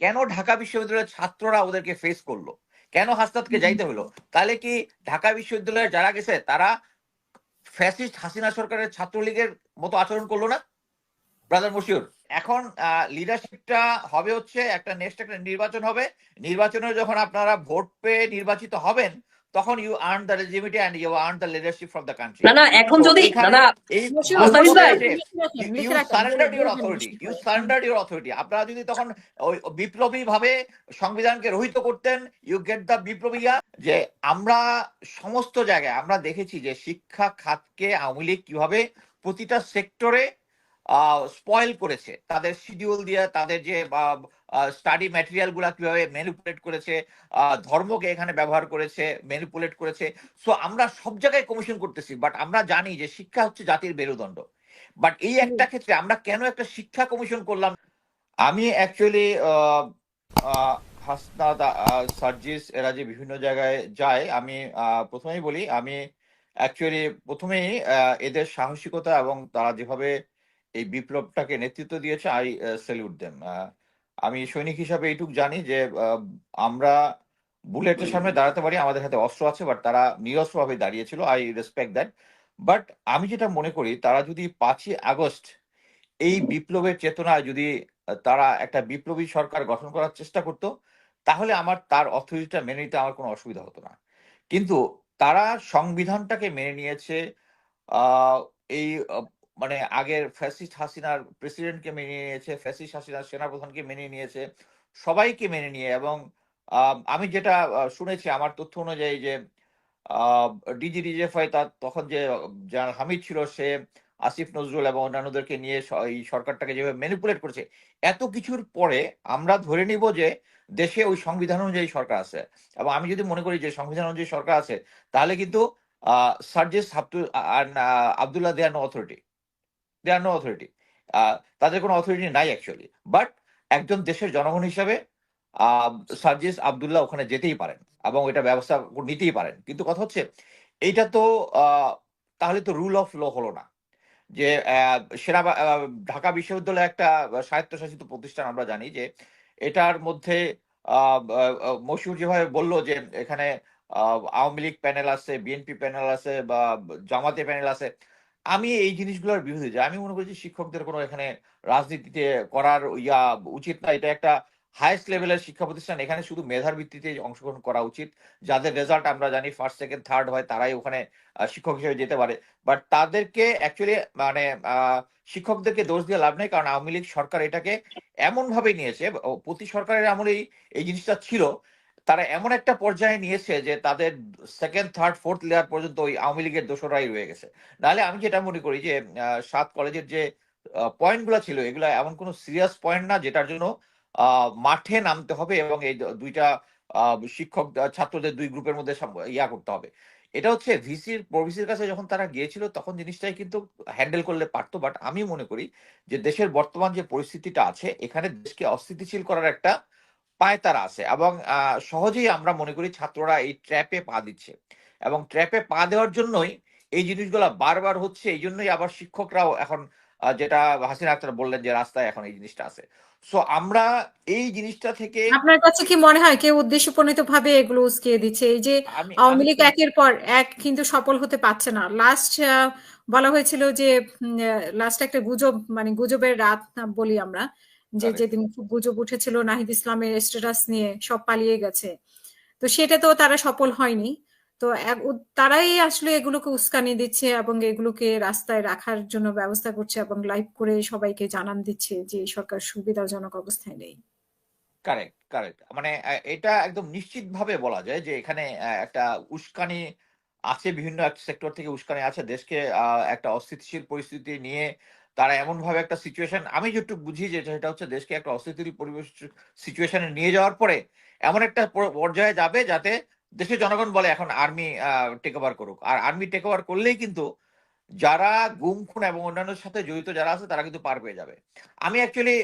কেন ঢাকা বিশ্ববিদ্যালয়ের ছাত্ররা ওদেরকে ফেস করল? কেন হাসনাতকে যাইতে হলো? তাহলে কি ঢাকা বিশ্ববিদ্যালয়ে যারা গেছে তারা ফ্যাসিস্ট হাসিনা সরকারের ছাত্রলীগের মতো আচরণ করল না? ব্রাদার মশিউর এখন লিডারশিপটা হবে হচ্ছে একটা নেক্সট একটা নির্বাচন হবে। নির্বাচনে যখন আপনারা ভোট পেয়ে নির্বাচিত হবেন তখন you earn the legitimacy and you earn the leadership from the country না না এখন যদি না না you surrender your authority you surrender your authority আপনারা যদি তখন ওই বিপ্লবী ভাবে সংবিধানকে রহিত করতেন ইউ গেট দ্য বিপ্লবীয়া যে আমরা সমস্ত জায়গায় আমরা দেখেছি যে শিক্ষা খাতকে আওয়ামী লীগ কীভাবে প্রতিটা সেক্টরে স্পয়েল করেছে। তাদের শিডিউল দিয়ে তাদের যে স্টাডি ম্যাটেরিয়ালগুলা কীভাবে ম্যানিপুলেট করেছে ধর্মকে এখানে ব্যবহার করেছে ম্যানিপুলেট করেছে। সো আমরা সব জায়গায় কমিশন করতেছি বাট আমরা জানি যে শিক্ষা হচ্ছে জাতির মেরুদণ্ড। বাট এই একটা ক্ষেত্রে আমরা কেন একটা শিক্ষা কমিশন করলাম? আমি অ্যাকচুয়ালি হাসনাদ সার্জিস এরা যে বিভিন্ন জায়গায় যায় আমি প্রথমেই বলি আমি অ্যাকচুয়ালি প্রথমেই এদের সাহসিকতা এবং তারা যেভাবে এই বিপ্লবটাকে নেতৃত্ব দিয়েছে আই স্যালিউট দেম আমি সৈনিক হিসাবে এইটুক জানি যে আমরা বুলেটের সামনে দাঁড়াতে পারি আমাদের হাতে অস্ত্র আছে বাট তারা নিরস্ত্রভাবে দাঁড়িয়েছিল আই রেসপেক্ট দ্যাট বাট আমি যেটা মনে করি তারা যদি পাঁচই আগস্ট এই বিপ্লবের চেতনায় যদি তারা একটা বিপ্লবী সরকার গঠন করার চেষ্টা করত তাহলে আমার তার অথরিটিটা মেনে নিতে আমার কোনো অসুবিধা হতো না। কিন্তু তারা সংবিধানটাকে মেনে নিয়েছে আহ, এই মানে আগের ফ্যাসিস্ট হাসিনার প্রেসিডেন্টকে মেনে নিয়েছে, ফ্যাসিস্ট হাসিনার সেনাপ্রধানকে মেনে নিয়েছে, সবাইকে মেনে নিয়ে এবং আমি যেটা শুনেছি আমার তথ্য অনুযায়ী যে ডিজি ডিজেফআই তার তখন যে জেনারেল হামিদ ছিল সে আসিফ নজরুল এবং অন্যান্যদেরকে নিয়ে এই সরকারটাকে যেভাবে ম্যানিপুলেট করেছে, এত কিছুর পরে আমরা ধরে নিব যে দেশে ওই সংবিধান অনুযায়ী সরকার আছে এবং আমি যদি মনে করি যে সংবিধান অনুযায়ী সরকার আছে, তাহলে কিন্তু Sarjis Abdullah Dewan no authority there no authority তাদের কোনো অথরিটি নাই অ্যাকচুয়ালি বাট একজন দেশের জনগণ হিসাবে সার্জিস আবদুল্লাহ ওখানে যেতেই পারেন এবং এটা ব্যবস্থা নিতেই পারেন। কিন্তু কথা হচ্ছে, এইটা তো তাহলে তো রুল অফ ল হলো না। যে সেনা ঢাকা বিশ্ববিদ্যালয় একটা স্বায়ত্তশাসিত প্রতিষ্ঠান আমরা জানি যে, এটার মধ্যে মশিউর যেভাবে বলল যে, এখানে আওয়ামী লীগ প্যানেল আছে বিএনপি প্যানেল আছে বা জামাতে প্যানেল আছে আমি এই জিনিসগুলোর বিরোধী যে, আমি মনে করি শিক্ষকদের কোনো এখানে রাজনীতিতে করার ইয়া উচিত না। এটা একটা হাইস্ট লেভেলের শিক্ষা প্রতিষ্ঠান। এখানে শুধু মেধার ভিত্তিতে অংশগ্রহণ করা উচিত। যাদের রেজাল্ট আমরা জানি ফার্স্ট সেকেন্ড থার্ড হয়, তারাই ওখানে শিক্ষক হিসেবে যেতে পারে। বাট তাদেরকে অ্যাকচুয়ালি মানে শিক্ষকদেরকে দোষ দিয়ে লাভ নেই। কারণ আওয়ামী লীগ সরকার এটাকে এমন ভাবে নিয়েছে প্রতি সরকারের আমলেই এই জিনিসটা ছিল। তারা এমন একটা পর্যায়ে নিয়েছে যে তাদের সেকেন্ড থার্ড ফোর্থ লেয়ার পর্যন্ত ওই আওয়ামী লীগের দোসরাই রয়ে গেছে। নাহলে আমি যেটা মনে করি যে সাত কলেজের যে পয়েন্টগুলো ছিল, এগুলো এমন কোনো সিরিয়াস পয়েন্ট না যেটার জন্য মাঠে নামতে হবে এবং এই দুইটা শিক্ষক ছাত্রদের দুই গ্রুপের মধ্যে ইয়া করতে হবে। এটা হচ্ছে ভিসির, প্রভিসির কাছে যখন তারা গিয়েছিল, তখন জিনিসটাই কিন্তু হ্যান্ডেল করলে পারতো বাট আমি মনে করি যে দেশের বর্তমান যে পরিস্থিতিটা আছে, এখানে দেশকে অস্থিতিশীল করার একটা পায় তারা আছে এবং সহজেই আমরা মনে করি ছাত্ররা এই ট্র্যাপে পা দিচ্ছে এবং ট্র্যাপে পা দেওয়ার জন্যই এই জিনিসগুলা বারবার হচ্ছে এই জন্যই আবার শিক্ষকরাও এখন যেটা হাসিনা আক্তার বললেন যে রাস্তায় এখন এই জিনিসটা আছে। সো আমরা এই জিনিসটা থেকে আপনার কাছে কি মনে হয় কেউ উদ্দেশ্যপ্রণীত ভাবে এগুলো উস্কিয়ে দিচ্ছে? এই যে আওয়ামী লীগ একের পর এক কিন্তু সফল হতে পারছে না। লাস্ট বলা হয়েছিল যে লাস্ট একটা গুজব মানে গুজবের রাত বলি আমরা। যে যেদিন খুব গুজব উঠেছিল নাহিদ ইসলামের স্ট্যাটাস নিয়ে সব পালিয়ে গেছে। তো সেটা তো তারা সফল হয়নি। তো তারাই আসলে এগুলোকে উস্কানি দিচ্ছে এবং এগুলোকে রাস্তায় রাখার জন্য ব্যবস্থা করছে এবং লাইভ করে সবাইকে জানান দিচ্ছে যে সরকার সুবিধাজনক অবস্থায় নেই। কারেক্ট কারেক্ট মানে এটা একদম নিশ্চিত ভাবে বলা যায় যে এখানে একটা উস্কানি আছে বিভিন্ন সেক্টর থেকে উস্কানি আছে। দেশকে একটা অস্থিতিশীল পরিস্থিতি নিয়ে তারা এমন ভাবে একটা সিচুয়েশন আমি যেটুকু বুঝি যে সেটা হচ্ছে দেশকে একটা অস্থিতিশীল পরিবেশ সিচুয়েশনে নিয়ে যাওয়ার পরে এমন একটা পর্যায়ে যাবে যাতে দেশের জনগণ বলে এখন আর্মি টেক ওভার করুক। আর আর্মি টেক ওভার করলেই কিন্তু যারা গুম, খুন এবং অন্যান্যের সাথে জড়িত যারা আছে তারা কিন্তু পার পেয়ে যাবে। আমি অ্যাকচুয়ালি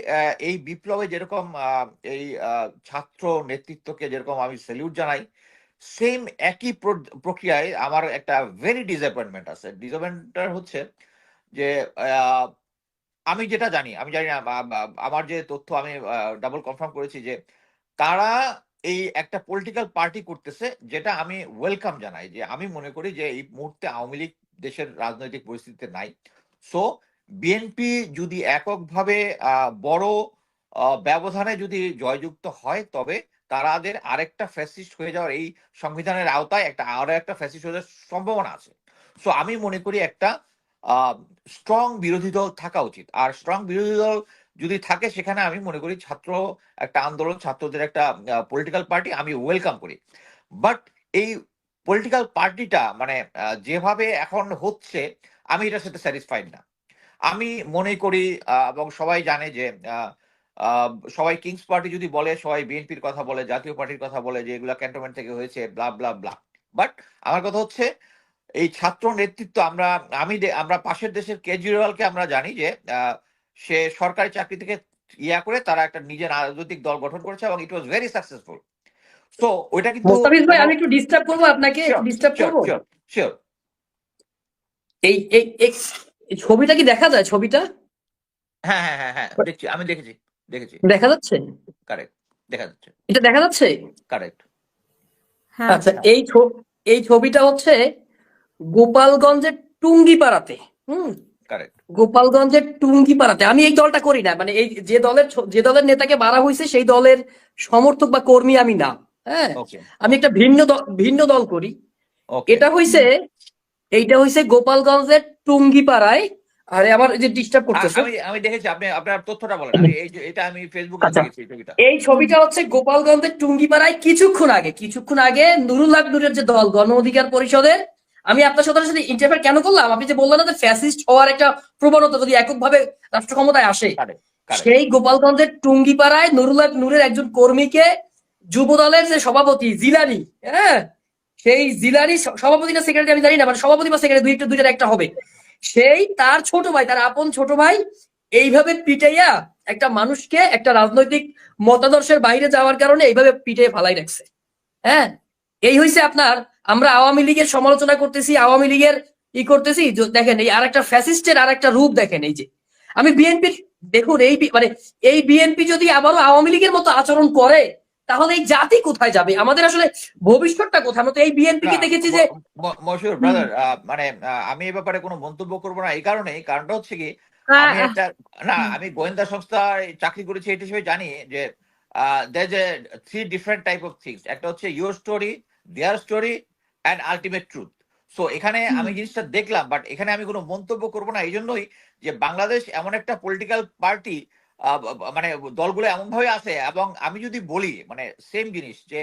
এই বিপ্লবে যেরকম এই ছাত্র নেতৃত্বকে যেরকম আমি স্যালিউট জানাই সেম একই প্র- প্রক্রিয়ায় আমার একটা ভেরি ডিসঅ্যাপয়েন্টমেন্ট আছে। ডিসঅ্যাপয়েন্টমেন্ট হচ্ছে যে আমি যেটা জানি, আমি জানি না আমার যে তথ্য আমি ডাবল কনফার্ম করেছি যে তারা এই একটা পলিটিক্যাল পার্টি করতেছে, যেটা আমি ওয়েলকাম জানাই, যে আমি মনে করি যে এই মুহূর্তে আওয়ামী লীগ দেশের রাজনৈতিক পরিস্থিতিতে নাই। সো বিএনপি যদি এককভাবে বড় ব্যবধানে যদি জয়যুক্ত হয়, তবে তারাদের আরেকটা ফ্যাসিস্ট হয়ে যাওয়ার এই সংবিধানের আওতায় একটা, আরও একটা ফ্যাসিস্ট হয়ে যাওয়ার সম্ভাবনা আছে। সো আমি মনে করি একটা স্ট্রং বিরোধী দল থাকা উচিত। আর স্ট্রং বিরোধী দল যদি থাকে, সেখানে আমি মনে করি ছাত্র, একটা আন্দোলন, ছাত্রদের একটা পলিটিক্যাল পার্টি আমি ওয়েলকাম করি। বাট এই পলিটিক্যাল পার্টিটা মানে যেভাবে এখন হচ্ছে, আমি এটার সাথে স্যাটিসফাইড না। আমি মনে করি এবং সবাই জানে যে সবাই কিংস পার্টি যদি বলে, সবাই বিএনপির কথা বলে, জাতীয় পার্টির কথা বলে যে, এগুলা ক্যান্টনমেন্ট থেকে হয়েছে ব্লা ব্লা ব্লা বাট আমার কথা হচ্ছে এই ছাত্র নেতৃত্ব আমরা আমি আমরা পাশের দেশের কেজরিওয়ালকে আমরা জানি যে আহ, সে সরকারি চাকরি থেকে ইয়া করে তারা একটা নিজের রাজনৈতিক দল গঠন করেছে এবং it was very successful so ওইটা কিন্তু মোস্তাফিজ ভাই আমি একটু ডিস্টার্ব করব আপনাকে ডিস্টার্ব করব? শিওর শিওর এই এই এই- এই ছবিটা কি দেখা যায় ছবিটা? হ্যাঁ হ্যাঁ হ্যাঁ হ্যাঁ দেখছি আমি দেখেছি দেখেছি। দেখা যাচ্ছে? কারেক্ট দেখা যাচ্ছে। এটা দেখা যাচ্ছে? কারেক্ট হ্যাঁ আচ্ছা এই ছ- এই ছবিটা হচ্ছে গোপালগঞ্জের টুঙ্গিপাড়াতে হুম? গোপালগঞ্জের টুঙ্গিপাড়াতে আমি এই দলটা করি না মানে এই যে দলের যে দলের নেতাকে মারা হয়েছে সেই দলের সমর্থক বা কর্মী আমি না হ্যাঁ? আমি একটা ভিন্ন দল ভিন্ন দল করি। এটা হইছে এইটা হইছে গোপালগঞ্জের টুঙ্গিপাড়ায় আরে আমার এই যে ডিস্টার্ব করতেছে। আমি আমি দেখেছি আপনি আপনার তথ্যটা বলেন আমি এই এটা আমি ফেসবুকে আচ্ছা। দেখেছি এই ছবিটা। এই ছবিটা হচ্ছে গোপালগঞ্জের টুঙ্গিপাড়ায় কিছুক্ষণ আগে কিছুক্ষণ আগে নুরুল হক নুরের যে দল গণ অধিকার পরিষদের আমি আপনার সাথে সাথে ইন্টারফেয়ার কেন করলাম? আপনি যে বললেন না যে ফ্যাসিস্ট হওয়ার একটা প্রবণতা যদি এককভাবে রাষ্ট্র ক্ষমতায় আসে সেই গোপালগঞ্জের টুঙ্গিপাড়ায় নুরুল নূরের একজন কর্মীকে যুব দলের যে সভাপতি জিলানি হ্যাঁ? সেই জিলানি সভাপতি না সেক্রেটারি আমি জানি না মানে সভাপতি বা সেক্রেটারি দুইটা দুইটার একটা হবে। সেই তার ছোট ভাই তার আপন ছোট ভাই এইভাবে পিটাইয়া একটা মানুষকে একটা রাজনৈতিক মতাদর্শের বাইরে যাওয়ার কারণে এইভাবে পিটে ফালাই রাখছে। হ্যাঁ? এই হইছে আপনার আমরা আওয়ামী লীগের সমালোচনা করতেছি আওয়ামী লীগের ই করতেছি দেখেন এই আর একটা ফ্যাসিস্টের আর একটা রূপ দেখেন এই যে। আমি বিএনপির দেখুন এই মানে এই বিএনপি যদি আবারও আওয়ামী লীগের মতো আচরণ করে তাহলে এই জাতি কোথায় যাবে? আমাদের আসলে ভবিষ্যৎটা কোথায়? আমরা তো এই বিএনপি কে দেখেছি যে মশুর ব্রাদার মানে আমি এই ব্যাপারে কোনো মন্তব্য করব না এই কারণেই। কারণটা হচ্ছে কি আমি একটা না আমি গোয়েন্দা সংস্থায় চাকরি করেছি এই হিসেবে জানি যে যে three different type of things একটা হচ্ছে your story their story and ultimate truth so এখানে আমি জিনিসটা দেখলাম বাট এখানে আমি কোনো মন্তব্য করব না এই জন্যই যে বাংলাদেশ এমন একটা পলিটিক্যাল পার্টি মানে দলগুলো এমন ভাবে আছে এবং আমি যদি বলি মানে সেম জিনিস যে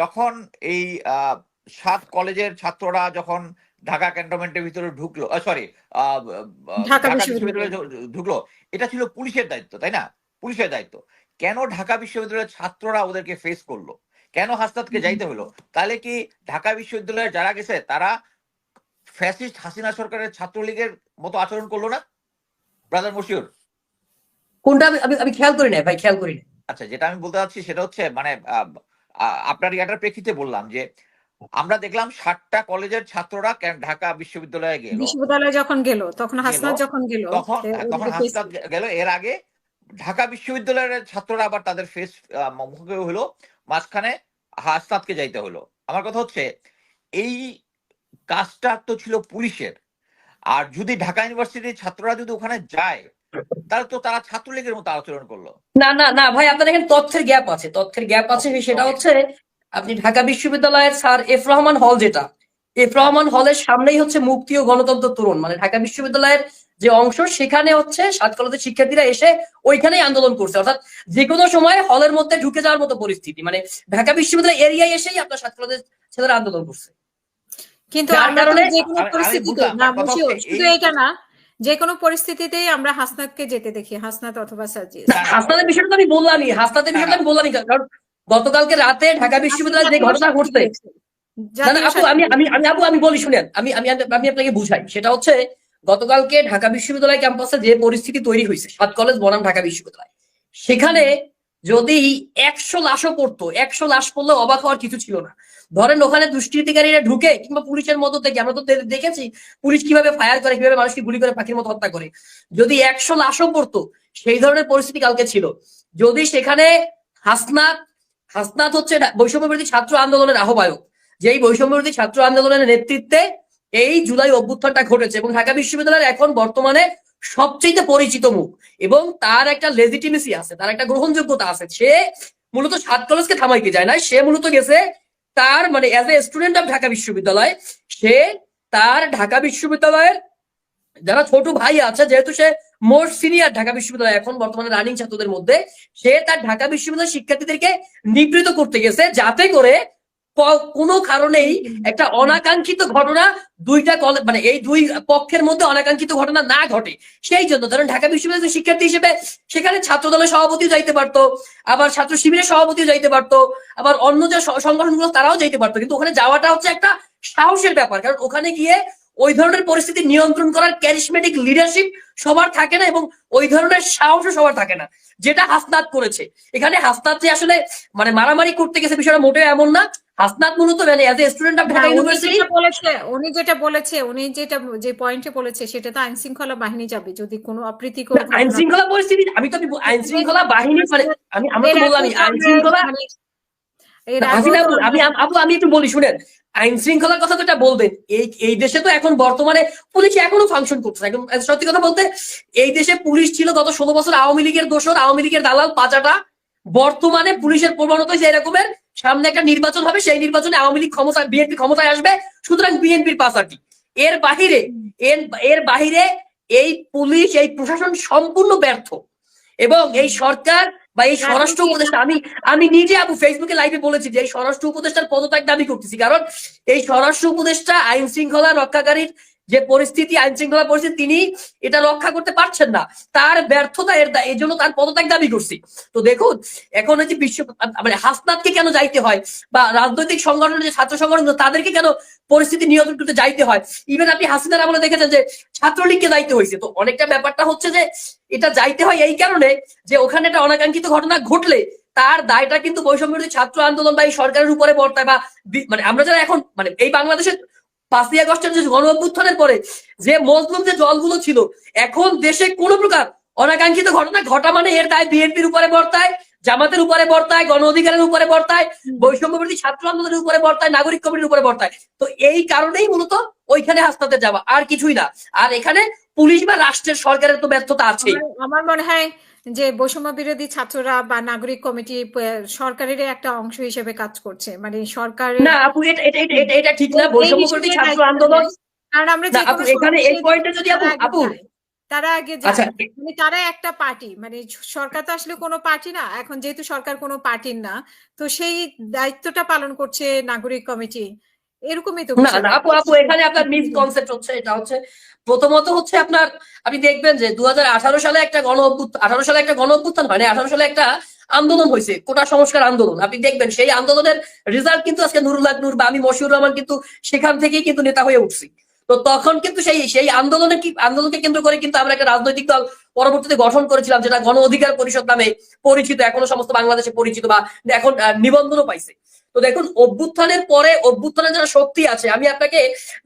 যখন এই আহ, সাত কলেজের ছাত্ররা যখন ঢাকা ক্যান্টনমেন্টের ভিতরে ঢুকলো সরি ঢাকা। বিশ্ববিদ্যালয়ে। ঢুকলো এটা ছিল পুলিশের দায়িত্ব তাই না? পুলিশের দায়িত্ব। কেন ঢাকা বিশ্ববিদ্যালয়ের ছাত্ররা ওদেরকে ফেস করল? কেন হাসনাতকে যাইতে হলো? তাহলে কি ঢাকা বিশ্ববিদ্যালয়ে যারা গেছে তারা ফ্যাসিস্ট হাসিনা সরকারের ছাত্রলীগের মতো আচরণ করল না? ব্রাদার মশিউর কোনটা আমি আমি- খেয়াল করি না ভাই খেয়াল করি না আচ্ছা যেটা আমি বলতে চাচ্ছি সেটা হচ্ছে মানে আপনার ইয়াটার প্রেক্ষিতে বললাম যে আমরা দেখলাম ষাটটা কলেজের ছাত্ররা কেন- ঢাকা বিশ্ববিদ্যালয়ে গেল? বিশ্ববিদ্যালয়ে যখন গেল তখন হাসনাত যখন গেল তখন তখন হাসনাত গেল। এর আগে ঢাকা বিশ্ববিদ্যালয়ের ছাত্ররা আবার তাদের ফেস মুখে হলো। মাঝখানে হাসনাতকে যাইতে হলো। আমার কথা হচ্ছে এই কাজটা তো ছিল পুলিশের। আর যদি ঢাকা ইউনিভার্সিটির ছাত্ররা যদি ওখানে যায় তাহলে তো তারা ছাত্রলীগের মতো আচরণ করল। না না না ভাই আপনার এখানে তথ্যের গ্যাপ আছে। তথ্যের গ্যাপ আছে সেটা হচ্ছে আপনি ঢাকা বিশ্ববিদ্যালয়ের স্যার এফ রহমান হল যেটা। এফ রহমান হলের সামনেই হচ্ছে মুক্তি ও গণতন্ত্র তরুণ। মানে ঢাকা বিশ্ববিদ্যালয়ের যে অংশ সেখানে হচ্ছে সাত কলেজের শিক্ষার্থীরা এসে ওইখানেই আন্দোলন করছে। অর্থাৎ যে কোনো সময় হলের মধ্যে ঢুকে যাওয়ার মতো পরিস্থিতি। মানে ঢাকা বিশ্ববিদ্যালয় এরিয়ায় এসেই আপনার সাত কলেজের ছেলেরা আন্দোলন করছে। কিন্তু শুধু এটা না যে কোনো পরিস্থিতিতেই আমরা হাসনাতকে যেতে দেখি হাসনাত অথবা সাজিদ। হাসনাতের বিষয়টা তো আমি বললামই হাসনাতের বিষয়টা আমি বললামই কারণ গতকালকে রাতে ঢাকা বিশ্ববিদ্যালয়ে যে ঘটনা ঘটছে আমি আমি আমি আপু আমি বলি শুনেন আমি আমি আমি আপনাকে বুঝাই। সেটা হচ্ছে গতকালকে ঢাকা বিশ্ববিদ্যালয় ক্যাম্পাসে যে পরিস্থিতি তৈরি হয়েছে, সাত কলেজ, বনাম ঢাকা বিশ্ববিদ্যালয়, সেখানে যদি একশো লাশও পড়তো, একশো লাশ পড়লে অবাক হওয়ার কিছু ছিল না। ধরেন ওখানে দুষ্কৃতিকারীরা ঢুকে কিংবা পুলিশের মতো থেকে আমরা তো দেখেছি পুলিশ কীভাবে ফায়ার করে, কীভাবে মানুষকে গুলি করে, পাখির মতো হত্যা করে। যদি একশো লাশও পড়তো, সেই ধরনের পরিস্থিতি কালকে ছিল। যদি সেখানে হাসনাত হাসনাত হচ্ছে ডা- বৈষম্য বিরোধী ছাত্র আন্দোলনের আহ্বায়ক, যেই বৈষম্য বিরোধী ছাত্র আন্দোলনের নেতৃত্বে এই জুলাই অভ্যুত্থানটা ঘটেছে এবং ঢাকা বিশ্ববিদ্যালয়ের এখন বর্তমানে সবচেয়ে পরিচিত মুখ। এবং তার একটা লেজিটিমেসি আছে, তার একটা গ্রহণযোগ্যতা আছে। সে মূলত সাত কলেজকে থামাইতে যায় না সে মূলত গেছে তার মানে as a student of Dhaka বিশ্ববিদ্যালয়, সে তার ঢাকা বিশ্ববিদ্যালয়ের যারা ছোট ভাই আছে, যেহেতু সে মোস্ট সিনিয়র ঢাকা বিশ্ববিদ্যালয়, এখন বর্তমানে রানিং ছাত্রদের মধ্যে, সে তার ঢাকা বিশ্ববিদ্যালয়ের শিক্ষার্থীদেরকে নিবৃত করতে গেছে যাতে করে কোনো কারণেই একটা অনাকাঙ্ক্ষিত ঘটনা দুইটা কলেজ মানে এই দুই পক্ষের মধ্যে অনাকাঙ্ক্ষিত ঘটনা না ঘটে। সেই জন্য ধরেন ঢাকা বিশ্ববিদ্যালয়ের শিক্ষার্থী হিসেবে সেখানে ছাত্র দলের সভাপতিও যাইতে পারতো আবার ছাত্র শিবিরের সভাপতিও যাইতে পারতো আবার অন্য যে সংগঠনগুলো তারাও যাইতে পারতো। কিন্তু ওখানে যাওয়াটা হচ্ছে একটা সাহসের ব্যাপার কারণ ওখানে গিয়ে ওই ধরনের পরিস্থিতি নিয়ন্ত্রণ করার ক্যারিসমেটিক লিডারশিপ সবার থাকে না এবং ওই ধরনের সাহসও সবার থাকে না যেটা হাসনাত করেছে। এখানে হাসনাত যে আসলে মানে মারামারি করতে গেছে বিষয়টা মোটেও এমন না। হাসনাত মূলত মানে as a student of Dhaka university যেটা বলেছে উনি যেটা বলেছে উনি যেটা যে পয়েন্টে বলেছে সেটা তো আইন শৃঙ্খলা বাহিনী যাবে যদি কোনো অপ্রীতিকর আইন শৃঙ্খলা পরিস্থিতি আমি তো আইন শৃঙ্খলা বাহিনী মানে আমি আমরা তো আগেও আইন শৃঙ্খলা মানে আমি আপু আমি একটু বলি শুনেন আইন শৃঙ্খলার কথা এটা বলবেন এই এই দেশে তো এখন বর্তমানে পুলিশ এখনও ফাংশন করছে একদম সত্যি কথা বলতে এই দেশে পুলিশ ছিল গত ষোলো বছর আওয়ামী লীগের দোষর আওয়ামী লীগের দালাল পাচাটা বর্তমানে পুলিশের প্রবণতা হচ্ছে এরকমের সামনে একটা নির্বাচন হবে সেই নির্বাচনে আওয়ামী লীগ ক্ষমতা বিএনপি ক্ষমতায় আসবে সুতরাং বিএনপির পাচারটি এর বাহিরে এর এর বাহিরে এই পুলিশ এই প্রশাসন সম্পূর্ণ ব্যর্থ। এবং এই সরকার বা এই স্বরাষ্ট্র উপদেষ্টা আমি আমি নিজে আবু ফেসবুকে লাইভে বলেছি যে এই স্বরাষ্ট্র উপদেষ্টার পদত্যাগ দাবি করতেছি। কারণ এই স্বরাষ্ট্র উপদেষ্টা আইন শৃঙ্খলা রক্ষাকারীর যে পরিস্থিতি, আইন শৃঙ্খলা পরিস্থিতি তিনি এটা রক্ষা করতে পারছেন না। তার ব্যর্থতা, এর এই জন্য তার পদত্যাগ দাবি করছি। তো দেখুন, এখন হচ্ছে বিশ্ব মানে হাসনাতকে কেন যাইতে হয়? বা রাজনৈতিক সংগঠনের যে ছাত্র সংগঠন, তাদেরকে কেন পরিস্থিতি নিয়ন্ত্রণ করতে যাইতে হয়? ইভেন আপনি হাসিনার আমলে দেখেছেন যে ছাত্রলীগকে যাইতে হয়েছে। তো অনেকটা ব্যাপারটা হচ্ছে যে এটা যাইতে হয় এই কারণে যে ওখানে একটা অনাকাঙ্ক্ষিত ঘটনা ঘটলে তার দায়টা কিন্তু বৈষম্য ছাত্র আন্দোলন বা এই সরকারের উপরে বর্তায় বা মানে আমরা যারা এখন মানে এই বাংলাদেশের পাঁচই আগস্টের যে গণ অভ্যুত্থানের পরে যে মজলুম যে দলগুলো ছিল, এখন দেশে কোনো প্রকার অনাকাঙ্ক্ষিত ঘটনা ঘটা মানে এর দায় বিএনপির উপরে বর্তায়, জামাতের উপরে বর্তায়, গণ অধিকারের উপরে বর্তায়, বৈষম্য বিরোধী ছাত্র আন্দোলনের উপরে বর্তায়, নাগরিক কমিটির উপরে বর্তায়। তো এই কারণেই মূলত ওইখানে হাসনাতে যাওয়া, আর কিছুই না। আর এখানে পুলিশ বা রাষ্ট্রের সরকারের তো ব্যর্থতা আছেই। আমার- মনে হয় যে বৈষম্য বিরোধী ছাত্ররা বা নাগরিক কমিটি সরকারের একটা অংশ হিসেবে কাজ করছে। মানে সরকার না আপু এটা এটা এটা- ঠিক না। বৈষম্য বিরোধী ছাত্র আন্দোলন কারণ আমরা যে এখানে এই পয়েন্টে যদি আপু আপু তারা আগে আচ্ছা। মানে তারা একটা পার্টি। মানে সরকার তো আসলে কোনো পার্টি না। এখন যেহেতু সরকার কোনো পার্টির না তো সেই দায়িত্বটা পালন করছে নাগরিক কমিটি। এরকমই তো না না আপু আপু এখানে আপনার মিস কনসেপ্ট হচ্ছে এটা হচ্ছে প্রথমত হচ্ছে আপনার আপনি দেখবেন যে দু সালে একটা গণ আঠারো সালে একটা গণ অভ্যুত্থান হয় আঠারো সালে একটা আন্দোলন হয়েছে কোটা সংস্কার আন্দোলন। আপনি দেখবেন সেই আন্দোলনের রেজাল্ট কিন্তু আজকে নুরুল্লাহ নূর বা আমি মশিউর রহমান কিন্তু সেখান থেকেই কিন্তু নেতা হয়ে উঠছি। তো তখন কিন্তু সেই সেই আন্দোলনে কি আন্দোলনকে কেন্দ্র করে কিন্তু আমরা একটা রাজনৈতিক দল পরবর্তীতে গঠন করেছিলাম যেটা গণ অধিকার পরিষদ নামে পরিচিত এখনও সমস্ত বাংলাদেশে পরিচিত বা এখন নিবন্ধনও পাইছে। তো দেখুন, অভ্যুত্থানের পরে অভ্যুত্থানের যারা শক্তি আছে, আমি আপনাকে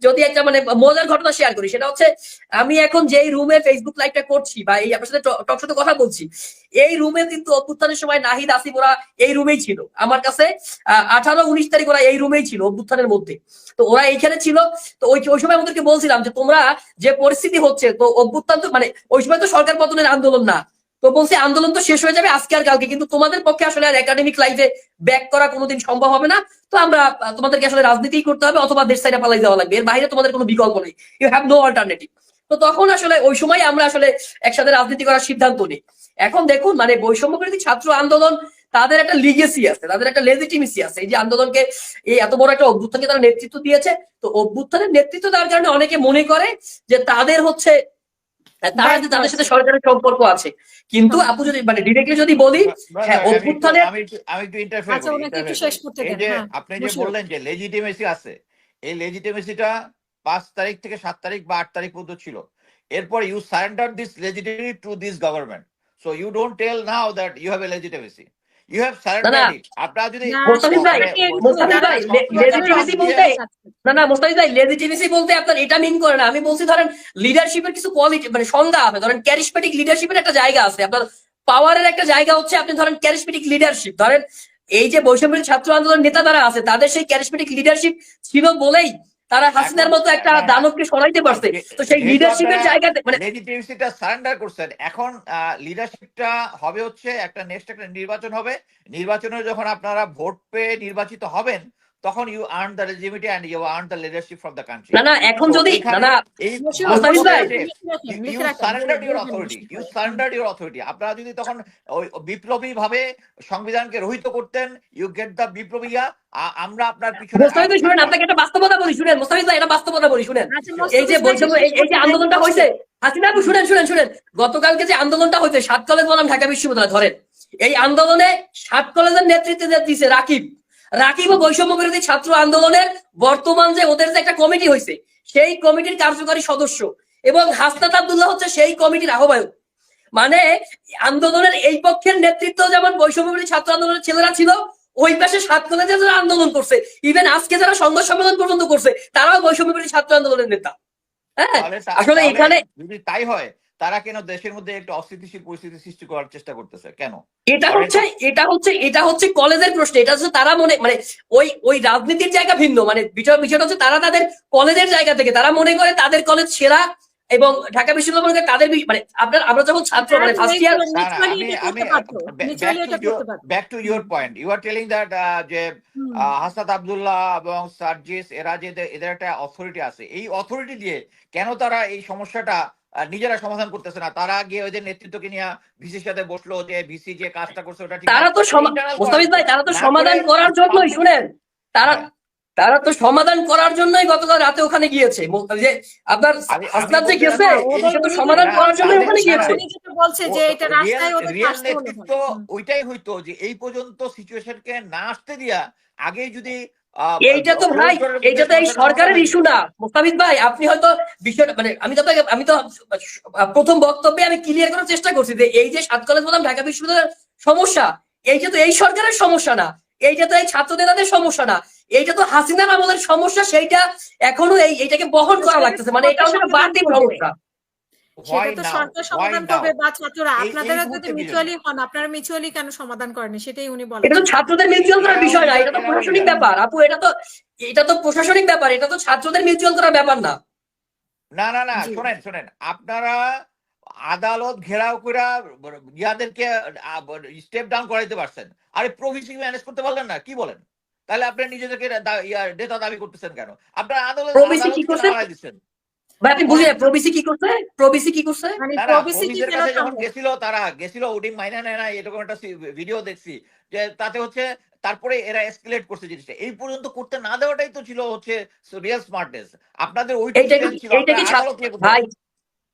যদি একটা মানে মজার ঘটনা শেয়ার করি, সেটা হচ্ছে আমি এখন যেই রুমে ফেসবুক লাইভটা করছি বা এই আপনার সাথে টক সাথে কথা বলছি, এই রুমে কিন্তু অভ্যুত্থানের সময় নাহিদ আসিফ ওরা এই রুমেই ছিল। আমার কাছে আঠারো, উনিশ তারিখ ওরা এই রুমেই ছিল অভ্যুত্থানের মধ্যে। তো ওরা এইখানে ছিল, তো ওই ওই সময় আমাদেরকে বলছিলাম যে তোমরা যে পরিস্থিতি হচ্ছে, তো অভ্যুত্থান তো মানে ওই সময় তো সরকার পতনের আন্দোলন না। তো বলছি, আন্দোলন তো শেষ হয়ে যাবে, আজকে আর কালকে। কিন্তু তোমাদের পক্ষে আসলে আর একাডেমিক লাইফে ব্যাক করা কোনোদিন সম্ভব হবে না। তো আমরা তোমাদেরকে আসলে রাজনীতি করতে হবে, অথবা দেশ সাইডে পালাই দেওয়া লাগবে। এর বাইরে তোমাদের কোনো বিকল্প নেই। ইউ হ্যাভ নো অল্টারনেটিভ তো তখন আসলে ওই সময় আমরা আসলে একসাথে রাজনীতি করার সিদ্ধান্ত নিই। এখন দেখুন মানে বৈষম্য বিরোধী ছাত্র আন্দোলন, তাদের একটা লিগেসি আছে, তাদের একটা লেজিটিমেসি আছে। এই যে আন্দোলনকে, এই এত বড় একটা অভ্যুত্থানকে তারা নেতৃত্ব দিয়েছে। তো অভ্যুত্থানের নেতৃত্ব দেওয়ার কারণে অনেকে মনে করে যে তাদের হচ্ছে তারা যে তাদের সাথে সরকারের সম্পর্ক আছে। কিন্তু আপু যদি মানে ডিরেক্টলি যদি বলি হ্যাঁ, অভ্যুত্থানে আমি একটু ইন্টারফেয়ার আচ্ছা, করি ওনাকে একটু শেষ করতে এই দেন, যে হ্যাঁ, আপনি যে বললেন যে লেজিটিমেসি আছে এই লেজিটিমেসিটা পাঁচ তারিখ থেকে সাত তারিখ বা আট তারিখ পর্যন্ত ছিল। এরপর you surrender this legitimacy to this government so you don't tell now that you have a legitimacy you have. It আপনারা যদি মোস্তাফিজ ভাই, মোস্তাফিজ ভাই, বলতে- না না মোস্তাফিজ ভাই লেজিটিমেসি বলতে আপনার এটা মিন করে না। আমি বলছি ধরেন লিডারশিপের কিছু কোয়ালিটি মানে সংজ্ঞা আছে ধরেন ক্যারিসমেটিক লিডারশিপের একটা জায়গা আছে। আপনার পাওয়ারের একটা জায়গা হচ্ছে আপনি ধরেন ক্যারিসমেটিক লিডারশিপ ধরেন এই যে বৈষম্যের ছাত্র আন্দোলন নেতা যারা আছে তাদের সেই ক্যারিসমেটিক লিডারশিপ ছিল বলেই তারা হাসিনার মতো একটা দানবকে সরাইতে পারছে। তো সেই লিডারশিপের জায়গাতে মানে লেজিটিমেসিটা সারেন্ডার করছেন। এখন লিডারশিপটা হবে হচ্ছে একটা নেক্সট একটা নির্বাচন হবে। নির্বাচনে যখন আপনারা ভোট পেয়ে নির্বাচিত হবেন তখন you earn the legitimacy and you earn the leadership from the country না না এখন যদি না না এই মোস্তাফিজ ভাই, you surrender your authority you surrender your authority আপনারা যদি তখন ওই বিপ্লবী ভাবে সংবিধানকে রহিত করতেন ইউ গেট দ্য বিপ্লবীয়া আমরা আপনার পিছনে মোস্তাফিজ ভাই শুনেন আপনাকে একটা বাস্তবতা বলি শুনেন। মোস্তাফিজ ভাই এটা বাস্তবতা বলি শুনেন। আচ্ছা, এই যে বৈষম্য এই এই যে আন্দোলনটা হয়েছে। হাসিনা আপু শুনেন শুনেন শুনেন। গতকালকে যে আন্দোলনটা হয়েছে সাত কলেজ বললাম ঢাকা বিশ্ববিদ্যালয় ধরেন। এই আন্দোলনে সাত কলেজের নেতৃত্বে যে দিছে রাকিব। রাকিব ও বৈষম্য বিরোধী ছাত্র আন্দোলনের বর্তমান যে ওদের যে একটা কমিটি হয়েছে সেই কমিটির কার্যকারী সদস্য এবং হাসনাত আব্দুল্লাহ হচ্ছে সেই কমিটির আহ্বায়ক। মানে আন্দোলনের এই পক্ষের নেতৃত্ব যেমন বৈষম্য বিরোধী ছাত্র আন্দোলনের ছেলেরা ছিল ওই পাশে সাত কলেজে যারা আন্দোলন করছে ইভেন আজকে যারা সংবাদ সম্মেলন পর্যন্ত করছে তারাও বৈষম্য বিরোধী ছাত্র আন্দোলনের নেতা। হ্যাঁ? আসলে এখানে যদি তাই হয় তারা কেন দেশের মধ্যে একটা অস্থিতিশীল পরিস্থিতি সৃষ্টি করার চেষ্টা করতেছে? কেন? এটা হচ্ছে এটা হচ্ছে এটা হচ্ছে কলেজের প্রশ্ন। এটা হচ্ছে তারা মনে মানে ওই ওই রাজনীতির জায়গা ভিন্ন। মানে বিষয় বিষয়টা হচ্ছে তারা তাদের কলেজের জায়গা থেকে তারা মনে করে তাদের কলেজ সেরা এবং ঢাকা বিশ্ববিদ্যালয় মনে তাদের মানে আপনার আমরা যখন ছাত্র মানে first year. Back to your point you are telling that যে। আহ, হাসনাত আব্দুল্লাহ এবং সার্জিস এরা যে এদের- একটা অথরিটি আছে। এই অথরিটি দিয়ে কেন তারা এই সমস্যাটা নিজেরা সমাধান করতেছে না। তারা গিয়ে ওদের নেতৃত্বকে নিয়ে ভিসির সাথে বসল যে ভিসি যে কাজটা করছে ওটা তারা তো মোস্তাফিজ ভাই তারা তো সমাধান করার জন্যই শুনেন। তারা হ্যাঁ। তারা তো সমাধান করার জন্যই গতকাল রাতে ওখানে গিয়েছে। যে আপনার আমি যে গেছে তো সমাধান করার জন্যই তাদের- ওখানে গিয়েছে। বলছে যে এটা রাস্তায় ওদের নেতৃত্ব ওইটাই হইতো যে এই পর্যন্ত সিচুয়েশনকে না আসতে দিয়া আগে যদি এইটা তো ভাই এইটা তো এই সরকারের ইস্যু না। মোস্তাফিজ ভাই আপনি হয়তো বিষয়টা মানে আমি তো আমি তো প্রথম বক্তব্যে আমি ক্লিয়ার করার চেষ্টা করছি যে এই যে সাত কলেজ বললাম ঢাকা বিশ্ববিদ্যালয়ের সমস্যা এইটা তো এই সরকারের সমস্যা না। এইটা তো এই ছাত্র নেতাদের সমস্যা না। এইটা তো হাসিনার আমলের সমস্যা সেইটা এখনও এই এইটাকে বহন করা লাগতেছে। মানে এটা হচ্ছে বাড়তি সমস্যা। সেটা তো সরকার সমাধান করবে বা ছাত্ররা। আপনারা যদি মিউচুয়ালি হন আপনারা মিউচুয়ালি কেন সমাধান করেন সেটাই উনি বলেন। এটা তো ছাত্রদের মিউচুয়াল করার বিষয় না এটা তো প্রশাসনিক ব্যাপার। আপু এটা তো এটা তো প্রশাসনিক ব্যাপার এটা তো ছাত্রদের মিউচুয়াল করার ব্যাপার না। না না না শোনেন শোনেন। আপনারা আদালত ঘেরাও করে ইয়াদেরকে স্টেপ ডাউন করাইতে পারছেন। আরে প্রভিসি ম্যানেজ করতে পারলেন না কি বলেন? তাহলে আপনি নিজেদেরকে ডেটা দাবি করতেছেন কেন? আপনারা আদালত দিচ্ছেন। ভাই আপনি বুঝলেন প্রবিসি কি করছে? প্রবিসি কি করছে? মানে তারা প্রবিসি কি কেন যখন গেছিল তারা গেছিল ওটি মাইনা নেয় না এরকম একটা ভিডিও দেখছি যে তাতে হচ্ছে তারপরে এরা এসকেলেট করছে জিনিসটা। এই পর্যন্ত করতে না দেওয়াটাই তো ছিল হচ্ছে রিয়েল স্মার্টনেস আপনাদের ওই এইটা কি ভাই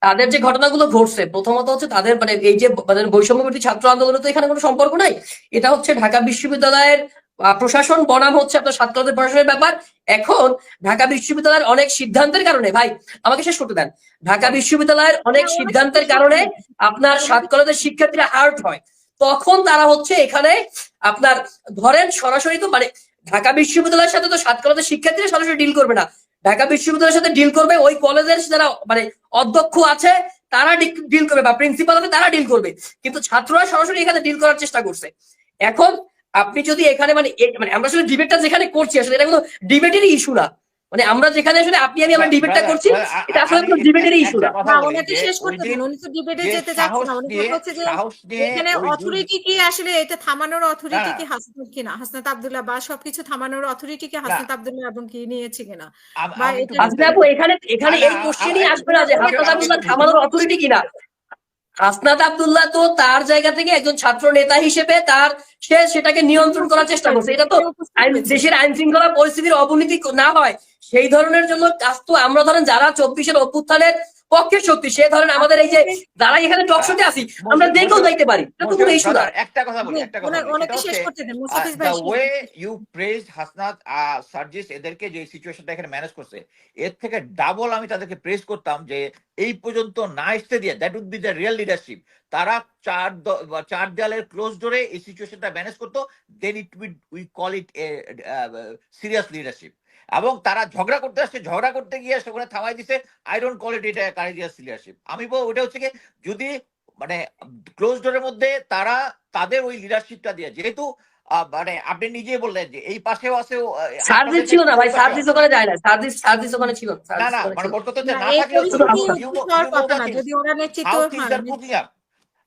তাদের যে ঘটনাগুলো ঘটছে প্রথমত হচ্ছে তাদের মানে এই যে মানে বৈষম্য ছাত্র আন্দোলনের তো এখানে কোনো সম্পর্ক নাই। এটা হচ্ছে ঢাকা বিশ্ববিদ্যালয়ের প্রশাসন বনাম হচ্ছে আপনার ছাত্রদের প্রশাসনের ব্যাপার। এখন ঢাকা বিশ্ববিদ্যালয়ের অনেক সিদ্ধান্তের কারণে ভাই আমাকে শেষ করতে দেন। ঢাকা বিশ্ববিদ্যালয়ের অনেক হ্যাঁ, সিদ্ধান্তের কারণে আপনার সাত কলেজের শিক্ষার্থীরা হার্ট হয়। তখন তারা হচ্ছে এখানে আপনার ধরেন সরাসরি তো মানে ঢাকা বিশ্ববিদ্যালয়ের সাথে তো সাত কলেজের শিক্ষার্থীরা সরাসরি ডিল করবে না। ঢাকা বিশ্ববিদ্যালয়ের সাথে ডিল করবে ওই কলেজের যারা মানে অধ্যক্ষ আছে তারা ডিল করবে বা প্রিন্সিপাল আছে তারা ডিল করবে। কিন্তু ছাত্ররা সরাসরি এখানে ডিল করার চেষ্টা করছে। এখন আপনি যদি এখানে মানে মানে আমরা আসলে ডিবেটটা যেখানে করছি আসলে এটা কোনো ডিবেটেরই ইস্যু না। মানে আমরা যেখানে আসলে আপনি আমি আমরা ডিবেটটা করছি এটা আসলে কোনো ডিবেটেরই ইস্যু না। না ওনাকে শেষ করতে দিন উনি তো ডিবেটে যেতে যাচ্ছে না। উনি হচ্ছে যে এখানে অথরিটি কি আসলে এটা থামানোর অথরিটি না। কি হাসনাত কিনা? হাসনাত আব্দুল্লাহ বা সবকিছু থামানোর অথরিটি কি হাসনাত আব্দুল্লাহ এবং কি নিয়েছে কিনা? বা এটা- আপু এখানে এখানে এই কোশ্চেনই আসবে না যে হাসনাত আব্দুল্লাহ থামানোর অথরিটি কিনা। হাসনাত আবদুল্লাহ তো তার জায়গা থেকে একজন ছাত্র নেতা হিসেবে তার, সে সেটাকে নিয়ন্ত্রণ করার চেষ্টা করছে। এটা তো দেশের আইন শৃঙ্খলা পরিস্থিতির অবনীতি না হয়, সেই ধরনের জন্য কাজ আমরা ধরেন যারা চব্বিশের অভ্যুত্থানের পক্ষের শক্তি সে ধরেন আমাদের এই যে যারা এখানে টকশোতে আছি আমরা দেখেও যাইতে পারি। একটা কথা বলি একটা কথা way you praise Hasnat Sarjis এদেরকে যে সিচুয়েশনটা এখানে ম্যানেজ করছে এর থেকে ডাবল আমি তাদেরকে প্রেস করতাম যে এই পর্যন্ত না আসতে দিয়ে that would be the real leadership তারা চার চার দেয়ালের ক্লোজ ডোরে এই সিচুয়েশনটা ম্যানেজ করতো then it would we call it serious leadership এবং তারা ঝগড়া করতে আসছে ঝগড়া করতে গিয়ে সেখানে থামাই দিছে। আই ডোন্ট কল ইট এটা কারিজিয়াস লিডারশিপ আমি বলব ওটা হচ্ছে কি যদি মানে ক্লোজ ডোরের মধ্যে তারা তাদের ওই লিডারশিপটা দিয়ে যেহেতু মানে আপনি নিজেই বললেন যে এই পাশেও আছে আপনাদের ছিল না ভাই পাশে সার্জিস ওখানে যায় না সার্জিস সার্জিস ওখানে ছিল না, না মানে কথা হচ্ছে না things. যদি ওরা are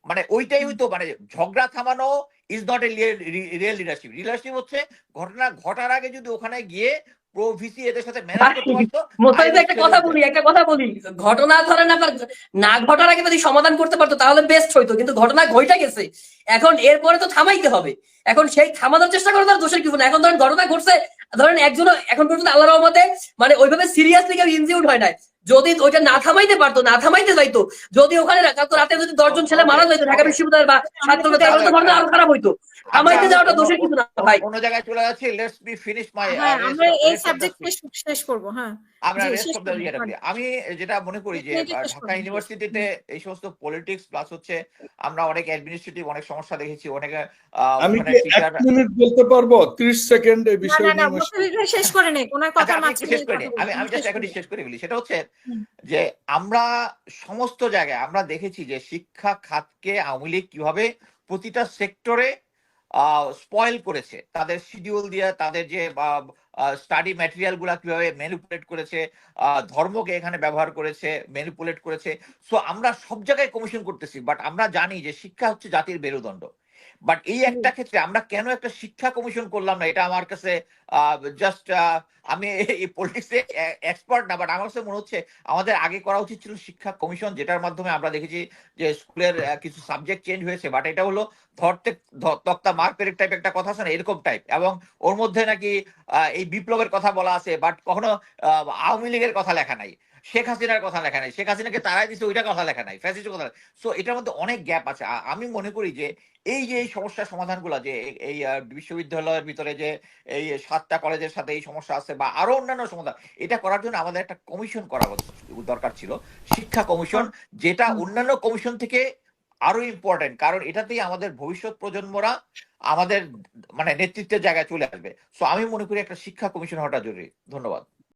মানে ওইটাই হইতো মানে ঝগড়া থামানো is not a real leadership leadership হচ্ছে ঘটনা ঘটার আগে যদি ওখানে গিয়ে প্রো এদের সাথে ম্যানেজ করতে পারতো? মোতালিব I will একটা কথা বলি একটা কথা বলি। ঘটনা ধরেন আবার না ঘটার আগে যদি সমাধান করতে পারতো তাহলে বেস্ট হইতো। কিন্তু ঘটনা ঘইটা গেছে। এখন এরপরে তো থামাইতে হবে। এখন সেই থামানোর চেষ্টা করে তার দোষের কিছু না এখন ধরেন ঘটনা ঘটছে ধরেন একজন এখন পর্যন্ত আল্লাহ রহমতে মানে ওইভাবে সিরিয়াসলি কেউ ইনজিউর্ড হয় নাই। যদি ওইটা না থামাইতে পারতো না থামাইতে যাইতো যদি ওখানে কালকে রাতে যদি দশজন ছেলে মারা যাইতো ঢাকা বিশ্ববিদ্যালয় বা ছাত্রদের তাহলে তো ঘটনা আরও খারাপ হইতো। যাওয়াটা দোষের কিছু না ভাই। অন্য জায়গায় চলে যাচ্ছি লেটস বি ফিনিশ মাই আমরা এই সাবজেক্ট শেষ করব হ্যাঁ। আমরা রেস্ট অফ দ্য। ইয়েটা আমি যেটা মনে করি যে ঢাকা ইউনিভার্সিটিতে এই সমস্ত পলিটিক্স প্লাস হচ্ছে আমরা অনেক অ্যাডমিনিস্ট্রেটিভ অনেক সমস্যা দেখেছি অনেক আহ, আমি কি এক টিচার মিনিট বলতে পারব? ত্রিশ সেকেন্ড এই না বিষয় না না শেষ করে নেই ওনার আচ্ছা একটু মাঝখানে শেষ করে নিই। আমি আমি জাস্ট শেষ শেষ করে বলি সেটা হচ্ছে যে আমরা সমস্ত জায়গায় আমরা দেখেছি যে শিক্ষা খাতকে আওয়ামী লীগ কীভাবে প্রতিটা সেক্টরে স্পয়েল করেছে। তাদের শিডিউল দিয়ে তাদের যে স্টাডি ম্যাটেরিয়ালগুলা কীভাবে ম্যানিপুলেট করেছে ধর্মকে এখানে ব্যবহার করেছে ম্যানিপুলেট করেছে। সো আমরা সব জায়গায় কমিশন করতেছি বাট আমরা জানি যে শিক্ষা হচ্ছে জাতির মেরুদণ্ড। বাট এই একটা ক্ষেত্রে আমরা কেন একটা শিক্ষা কমিশন করলাম না? এটা আমার কাছে জাস্ট আমি এই পলিটিক্সে এক্সপার্ট না বাট আমার কাছে মনে হচ্ছে আমাদের আগে করা উচিত ছিল শিক্ষা কমিশন যেটার মাধ্যমে আমরা দেখেছি যে স্কুলের কিছু সাবজেক্ট চেঞ্জ হয়েছে। বাট এটা হলো ধরতে তক্তা মার পেরেক টাইপ একটা কথা আছে না এরকম টাইপ এবং ওর মধ্যে নাকি আহ, এই বিপ্লবের কথা বলা আছে বাট কখনো আহ, আওয়ামী লীগের কথা লেখা নাই। শেখ হাসিনার কথা লেখা নাই। শেখ হাসিনাকে তারাই দিচ্ছে ওইটা কথা লেখা নাই ফ্যাসিস্টের কথা সো এটার মধ্যে অনেক গ্যাপ আছে। আমি মনে করি যে এই যে এই সমস্যার সমাধানগুলো যে এই- এই বিশ্ববিদ্যালয়ের ভিতরে যে এই সাতটা কলেজের সাথে এই সমস্যা আছে বা আরও অন্যান্য সমাধান এটা করার জন্য আমাদের একটা কমিশন করা দরকার ছিল। শিক্ষা কমিশন যেটা অন্যান্য কমিশন থেকে আরও ইম্পর্টেন্ট কারণ এটাতেই আমাদের ভবিষ্যৎ প্রজন্মরা আমাদের মানে নেতৃত্বের জায়গায় চলে আসবে। সো আমি মনে করি একটা শিক্ষা কমিশন হওয়াটা জরুরি। ধন্যবাদ।